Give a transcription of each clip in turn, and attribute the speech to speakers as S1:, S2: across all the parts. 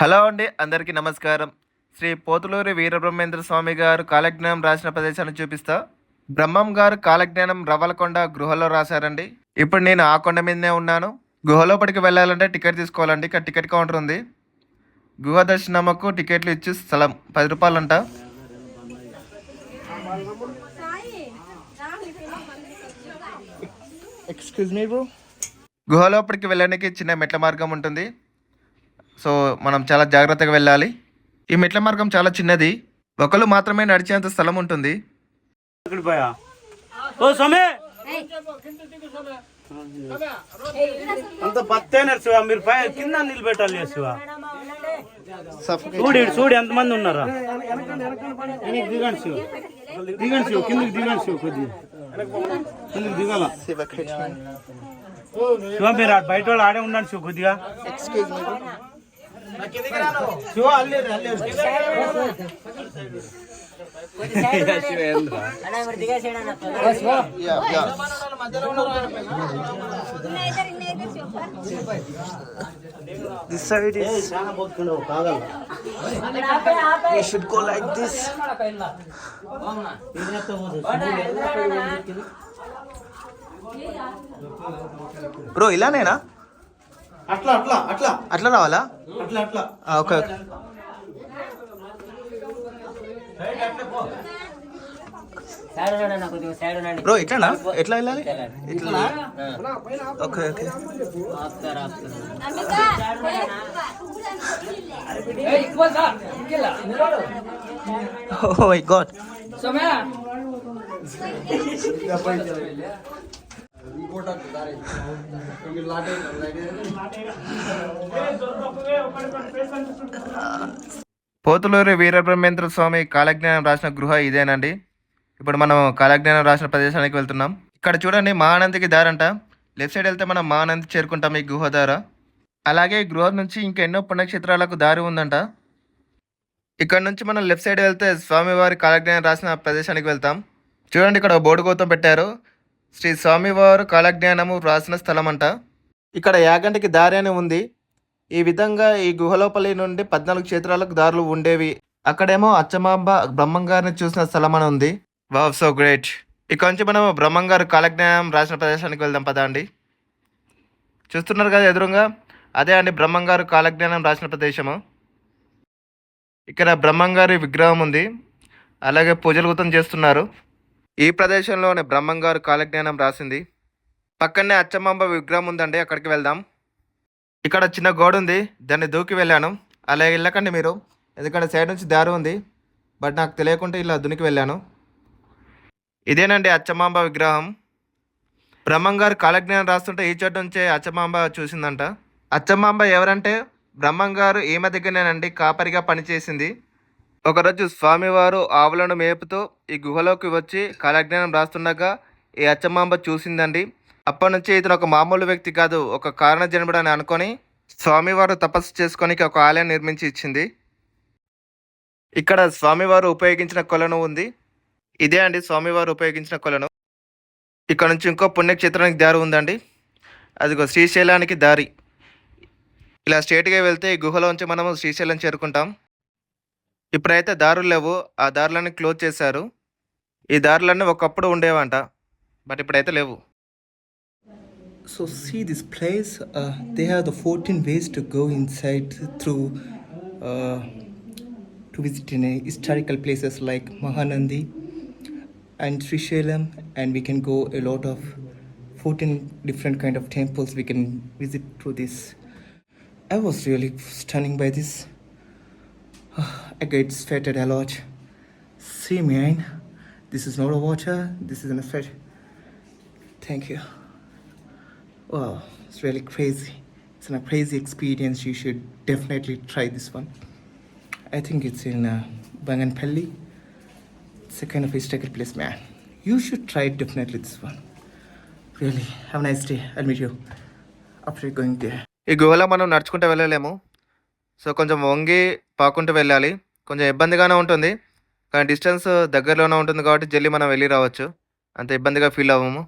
S1: Hello అండి అందరికీ నమస్కారం. శ్రీ పోతులూరి వీరబ్రహ్మేంద్ర స్వామి గారు కాలజ్ఞానం రాసిన ప్రదేశాన్ని చూపిస్తా. బ్రహ్మం గారు కాలజ్ఞానం రవ్వలకొండ గృహలో రాశారండి. ఇప్పుడు నేను ఆ కొండ మీదనే ఉన్నాను. గుహ లోపలికి వెళ్ళాలంటే టికెట్ తీసుకోవాలండి ఇక్కడ టికెట్ కౌంటర్ ఉంది. గుహ దర్శనముకు టికెట్లు ఇచ్చి స్థలం పది రూపాయలంట.
S2: ఎక్స్క్యూజ్ మీ బ్రో
S1: గుహ లోపలికి వెళ్ళడానికి చిన్న మెట్ల మార్గం ఉంటుంది. సో మనం చాలా జాగ్రత్తగా వెళ్ళాలి. ఈ మెట్ల మార్గం చాలా చిన్నది. ఒకరు మాత్రమే నడిచేంత స్థలం ఉంటుంది.
S3: అంత పత్తేనే శివ మీరు పై కింద నిలబెట్టాలి శివ చూడు చూడు ఎంతమంది ఉన్నారా? దిగండి శివ. దిగండి శివ కిందికి దిగండి శివ కొద్దిగా. కిందికి దిగాల. శివ మీరు ఆడ బయట వాళ్ళు ఆడే ఉండండి శివ కొద్దిగా. This side is
S2: we should go like this. Bro ఇలానేనా?
S3: అట్లా అట్లా అట్లా.
S2: అట్లా రావాలా?
S3: అట్లా అట్లా.
S2: ఓకే బ్రో ఇట్లానా ఎట్లా వెళ్ళాలి? ఇట్లా okay okay. Oh my god
S1: Pothuluri Veerabrahmendra Swami Kalagnanam రాసిన గృహ ఇదేనండి. ఇప్పుడు మనం కాలజ్ఞానం రాసిన ప్రదేశానికి వెళ్తున్నాం. ఇక్కడ చూడండి మహానందికి దారంట లెఫ్ట్ సైడ్ వెళ్తే మనం మహానంది చేరుకుంటాం ఈ గుహ దార అలాగే గృహ నుంచి ఇంకా ఎన్నో పుణ్యక్షేత్రాలకు దారి ఉందంట. ఇక్కడ నుంచి మనం లెఫ్ట్ సైడ్ వెళ్తే స్వామివారి కాలజ్ఞానం రాసిన ప్రదేశానికి వెళ్తాం. చూడండి ఇక్కడ ఒక బోర్డు గౌతం పెట్టారు. శ్రీ స్వామివారు కాలజ్ఞానము రాసిన స్థలం అంట ఇక్కడ యాగంటికి దారి అని ఉంది. ఈ విధంగా ఈ గుహలోపలి నుండి పద్నాలుగు క్షేత్రాలకు దారులు ఉండేవి. అక్కడేమో అచ్చమాంబ బ్రహ్మంగారిని చూసిన స్థలం అని ఉంది. Wow so great. ఇక్కడ నుంచి మనం బ్రహ్మంగారు కాలజ్ఞానం రాసిన ప్రదేశానికి వెళ్దాం పదా అండి. చూస్తున్నారు కదా ఎదురుగా? అదే అండి బ్రహ్మంగారు కాలజ్ఞానం రాసిన ప్రదేశము. ఇక్కడ బ్రహ్మంగారి విగ్రహం ఉంది. అలాగే పూజలు గుతం చేస్తున్నారు. ఈ ప్రదేశంలోనే బ్రహ్మంగారు కాలజ్ఞానం రాసింది. పక్కనే అచ్చమాంబ విగ్రహం ఉందండి అక్కడికి వెళ్దాం. ఇక్కడ చిన్న గోడ ఉంది దాన్ని దూకి వెళ్ళాను. అలా వెళ్ళకండి మీరు ఎందుకంటే సైడ్ నుంచి దారి ఉంది. బట్ నాకు తెలియకుండా ఇలా దునికి వెళ్ళాను. ఇదేనండి అచ్చమాంబ విగ్రహం. బ్రహ్మంగారు కాలజ్ఞానం రాస్తుంటే ఈ చోటు నుంచే అచ్చమాంబ చూసిందంట. అచ్చమాంబ ఎవరంటే బ్రహ్మంగారు ఈమె దగ్గరనేనండి కాపరిగా పనిచేసింది. ఒకరోజు స్వామివారు ఆవులను మేపుతూ ఈ గుహలోకి వచ్చి కాలజ్ఞానం రాస్తుండగా ఈ అచ్చమాంబ చూసిందండి. అప్పటి నుంచి ఇతను ఒక మామూలు వ్యక్తి కాదు ఒక కారణ జన్మడని అనుకొని స్వామివారు తపస్సు చేసుకొని ఒక ఆలయం నిర్మించి ఇచ్చింది. ఇక్కడ స్వామివారు ఉపయోగించిన కొలను ఉంది. ఇదే అండి స్వామివారు ఉపయోగించిన కొలను. ఇక్కడ నుంచి ఇంకో పుణ్యక్షేత్రానికి దారి ఉందండి. అదిగో శ్రీశైలానికి దారి. ఇలా స్ట్రేట్గా వెళ్తే ఈ గుహలోంచి మనము శ్రీశైలం చేరుకుంటాం. ఇప్పుడైతే దారులు లేవు. ఆ దారులన్నీ క్లోజ్ చేశారు. ఈ దారులన్నీ ఒకప్పుడు ఉండేవంట. బట్ ఇప్పుడైతే లేవు.
S2: So see this place they have the fourteen ways to go inside through to visit in historical places like Mahanandi and Srisailam and we can go a lot of fourteen different kind of temples we can visit through this I was really stunning by this I get sweated a lot. See, man, this is not a water. This is an sweat. Thank you. Wow, it's really crazy. It's a crazy experience. You should definitely try this one. I think it's in uh, Banganpalli. It's a kind of historical place, man. You should try definitely this one. Really, have a nice day. I'll meet you after going there.
S1: ఈ గుహలో మనం నడుచుకుంటూ వెళ్ళలేము So కొంచెం వంగి పాకుంటూ వెళ్ళాలి. కొంచెం ఇబ్బందిగానే ఉంటుంది. కానీ డిస్టెన్స్ దగ్గరలోనే ఉంటుంది కాబట్టి జల్లి మనం వెళ్ళి రావచ్చు. అంత ఇబ్బందిగా ఫీల్ అవ్వము.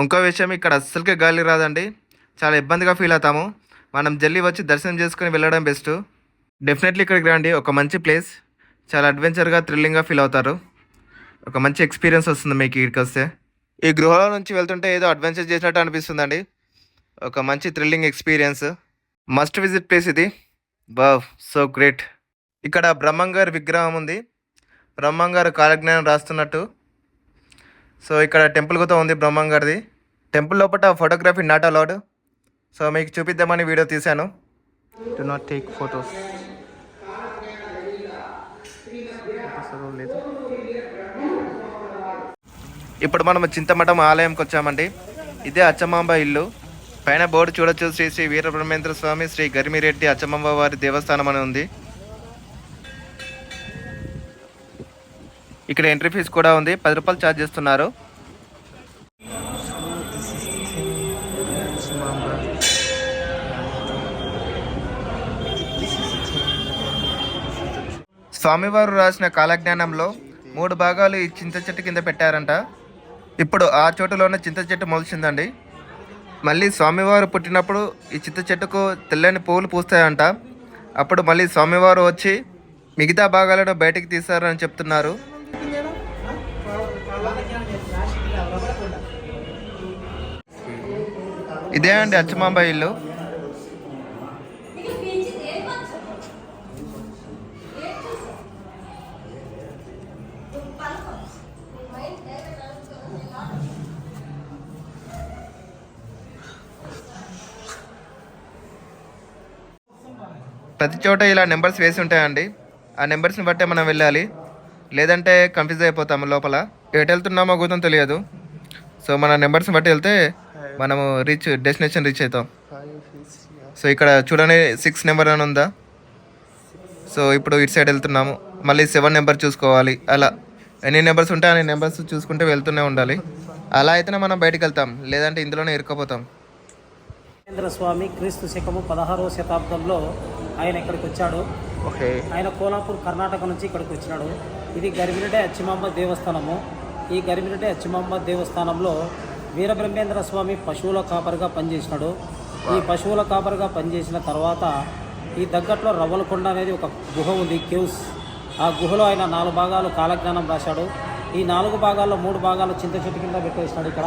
S1: ఇంకో విషయం ఇక్కడ అస్సలకే గాలి రాదండి. చాలా ఇబ్బందిగా ఫీల్ అవుతాము. మనం జల్లి వచ్చి దర్శనం చేసుకుని వెళ్ళడం బెస్ట్. డెఫినెట్లీ ఇక్కడికి రండి ఒక మంచి ప్లేస్. చాలా అడ్వెంచర్గా థ్రిల్లింగ్గా ఫీల్ అవుతారు. ఒక మంచి ఎక్స్పీరియన్స్ వస్తుంది మీకు ఇక్కడికి వస్తే. ఈ గృహలో నుంచి వెళ్తుంటే ఏదో అడ్వెంచర్ చేసినట్టు అనిపిస్తుందండి. ఒక మంచి thrilling experience. Must visit place ఇది. బావ్ సో గ్రేట్ ఇక్కడ బ్రహ్మంగారి విగ్రహం ఉంది. బ్రహ్మంగారు కాలజ్ఞానం రాస్తున్నట్టు. సో ఇక్కడ టెంపుల్ కూడా ఉంది బ్రహ్మంగారిది. టెంపుల్ లోపల ఫోటోగ్రఫీ నాట్ అలౌడ్. సో మీకు చూపిద్దామని వీడియో తీశాను. డు నాట్ టేక్ ఫొటోస్ ఇప్పుడు మనం చింతమఠం ఆలయంకి వచ్చామండి. ఇదే అచ్చమాంబ ఇల్లు. పైన బోర్డు చూడొచ్చు శ్రీ శ్రీ వీరబ్రహ్మేంద్ర స్వామి శ్రీ గరిమిరెడ్డి అచ్చమాంబ వారి దేవస్థానం అని ఉంది. ఇక్కడ ఎంట్రీ ఫీజు కూడా ఉంది పది రూపాయలు ఛార్జ్ చేస్తున్నారు. స్వామివారు రాసిన కాలజ్ఞానంలో మూడు భాగాలు ఈ చింత చెట్టు కింద పెట్టారంట. ఇప్పుడు ఆ చోటులోనే చింత చెట్టు మొలిచిందండి. మళ్ళీ స్వామివారు పుట్టినప్పుడు ఈ చిత్త చెట్టుకు తెల్లని పువ్వులు పూస్తాయంట. అప్పుడు మళ్ళీ స్వామివారు వచ్చి మిగతా భాగాలను బయటికి తీశారని చెప్తున్నారు. ఇదే అండి అచ్చమాంబ ఇల్లు. ప్రతి చోట ఇలా నెంబర్స్ వేసి ఉంటాయండి. ఆ నెంబర్స్ని బట్టే మనం వెళ్ళాలి. లేదంటే కన్ఫ్యూజ్ అయిపోతాము లోపల. ఎటు వెళ్తున్నామో గుర్తం తెలియదు. సో మన నెంబర్స్ని బట్టి వెళ్తే మనము రీచ్ డెస్టినేషన్ రీచ్ అవుతాం. సో ఇక్కడ చూడండి సిక్స్ నెంబర్ అని ఉందా? సో ఇప్పుడు ఇటు సైడ్ వెళ్తున్నాము. మళ్ళీ సెవెన్ నెంబర్ చూసుకోవాలి. అలా. ఎన్ని నెంబర్స్ ఉంటే అన్ని నెంబర్స్ చూసుకుంటే వెళ్తూనే ఉండాలి. అలా అయితేనే మనం బయటకు వెళ్తాం. లేదంటే ఇందులోనే ఇరుక్కుపోతాం.
S4: స్వామి క్రీస్తు శకము పదహారవ శతాబ్దంలో ఆయన ఇక్కడికి వచ్చాడు.
S1: ఓకే.
S4: ఆయన కోలాపూర్ కర్ణాటక నుంచి ఇక్కడికి వచ్చినాడు. ఇది గరిమిరెడ్డి అచ్చిమాంబ దేవస్థానము. ఈ గరిమిరెడ్డి అచ్చిమాంబ దేవస్థానంలో వీరబ్రహ్మేంద్ర స్వామి పశువుల కాపరిగా పనిచేసినాడు. ఈ పశువుల కాపరిగా పనిచేసిన తర్వాత ఈ దగ్గట్లో రవ్వలకొండ అనేది ఒక గుహ ఉంది కేవ్స్. ఆ గుహలో ఆయన నాలుగు భాగాలు కాలజ్ఞానం రాశాడు. ఈ నాలుగు భాగాల్లో మూడు భాగాలు చింత చెట్టు కింద పెట్టేసినాడు ఇక్కడ.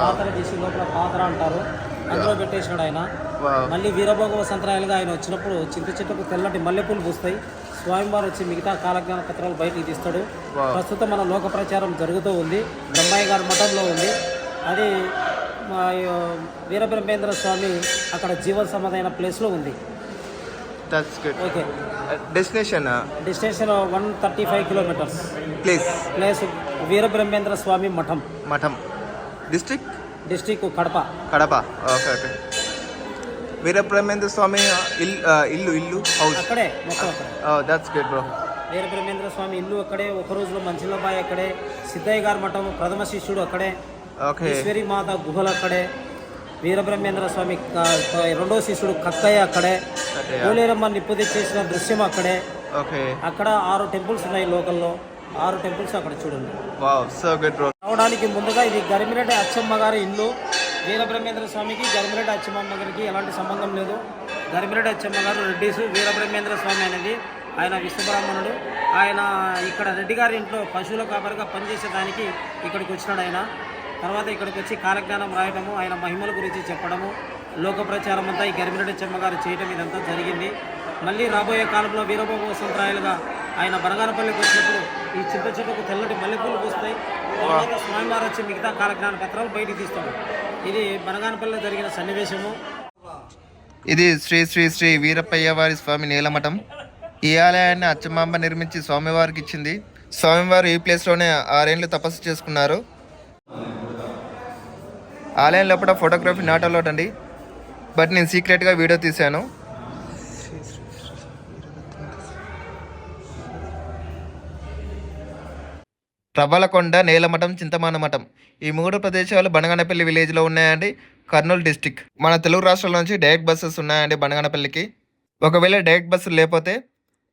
S4: పాత్ర తీసి లోపల పాత్ర అంటారు. అందులో పెట్టేసినాడు ఆయన. మళ్ళీ వీరభోగ సంతరాయాలుగా ఆయన వచ్చినప్పుడు చింత చెట్టుకు తెల్లటి మల్లెపూలు పూస్తాయి. స్వామివారు వచ్చి మిగతా కాలజ్ఞాన పత్రాలు బయటికి తీస్తాడు. ప్రస్తుతం మన లోక ప్రచారం జరుగుతూ ఉంది. బ్రహ్మయ్య గారి మఠంలో ఉంది. అది వీరబ్రహ్మేంద్ర స్వామి అక్కడ జీవన సమాధైన ప్లేస్లో ఉంది. Okay.
S1: Destination
S4: destination one thirty five kilometres.
S1: Place
S4: place Veerabrahmendra Swami Matham.
S1: Matham. District
S4: district Kadapa.
S1: Kadapa. Okay okay Veerabrahmendra Swami ఇల్లు ఇల్లు ఇల్లు హౌస్
S4: అక్కడే
S1: that's good bro
S4: Veerabrahmendra Swami ఇల్లు అక్కడే ఒక రోజులో మంచిలబాయి అక్కడే సిద్ధయ్య గారి మఠం ప్రథమ శిష్యుడు అక్కడే ఈశ్వరి మాత గుహలు అక్కడే వీరబ్రహ్మేంద్ర స్వామి రెండో శిష్యుడు కక్కయ్య అక్కడే
S1: కక్కయ్య.
S4: పోలేరమ్మ నిప్పు తెచ్చేసిన దృశ్యం అక్కడే.
S1: ఓకే
S4: అక్కడ ఆరు టెంపుల్స్ ఉన్నాయి లోకల్లో. ఆరు టెంపుల్స్ అక్కడ చూడండి. రావడానికి ముందుగా ఇది గరిమిరెడ్డి అచ్చమ్మ గారి ఇల్లు. వీరబ్రహ్మేంద్ర స్వామికి గరిమిరెడ్డి అచ్చమ్మ గారికి ఎలాంటి సంబంధం లేదు. గరిమిరెడ్డి అచ్చమ్మ గారు రెడ్డిసు వీరబ్రహ్మేంద్ర స్వామి అనేది ఆయన విశ్వబ్రాహ్మణుడు. ఆయన ఇక్కడ రెడ్డి గారి ఇంట్లో పశువుల కాపరిగా పనిచేసేదానికి ఇక్కడికి వచ్చినాడు ఆయన. తర్వాత ఇక్కడికి వచ్చి కాలజ్ఞానం రాయడము ఆయన మహిమల గురించి చెప్పడము లోక ప్రచారం అంతా ఈ గరిమిరెడ్డి చెమ్మ గారు చేయటం ఇదంతా జరిగింది. మళ్ళీ రాబోయే కాలంలో వీరభోగ వసంతరాయలుగా ఆయన బనగానపల్లికి వచ్చినప్పుడు ఈ చింత చెట్టుకు తెల్లటి మల్లెపూలు పూస్తాయి. తర్వాత స్వామివారు వచ్చి మిగతా కాలజ్ఞాన పత్రాలు బయటికి తీస్తాడు ఇది బనగానపల్లిలో జరిగిన సన్నివేశము.
S1: ఇది శ్రీ శ్రీ శ్రీ వీరప్పయ్య వారి స్వామి నీలమఠం. ఈ ఆలయాన్ని అచ్చమాంబ నిర్మించి స్వామివారికి ఇచ్చింది. స్వామివారు ఈ ప్లేస్లోనే ఆరేళ్ళు తపస్సు చేసుకున్నారు. ఆలయం లోపల ఫోటోగ్రఫీ నాట్ అండి బట్ నేను సీక్రెట్గా వీడియో తీశాను. రవ్వలకొండ నేలమఠం చింతమాన మఠం. ఈ మూడు ప్రదేశాలు బనగనపల్లి విలేజ్లో ఉన్నాయండి. కర్నూలు డిస్టిక్ మన తెలుగు రాష్ట్రాల నుంచి డైరెక్ట్ బస్సెస్ ఉన్నాయండి బనగనపల్లికి. ఒకవేళ డైరెక్ట్ బస్సులు లేకపోతే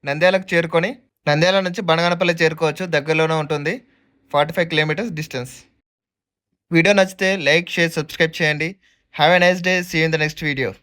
S1: నంద్యాలకు చేరుకొని నంద్యాల నుంచి బనగనపల్లి చేరుకోవచ్చు. దగ్గరలోనే ఉంటుంది. Forty five kilometres distance. Video నచ్చితే లైక్ షేర్ సబ్స్క్రైబ్ చేయండి. Have a nice day. See in the next video.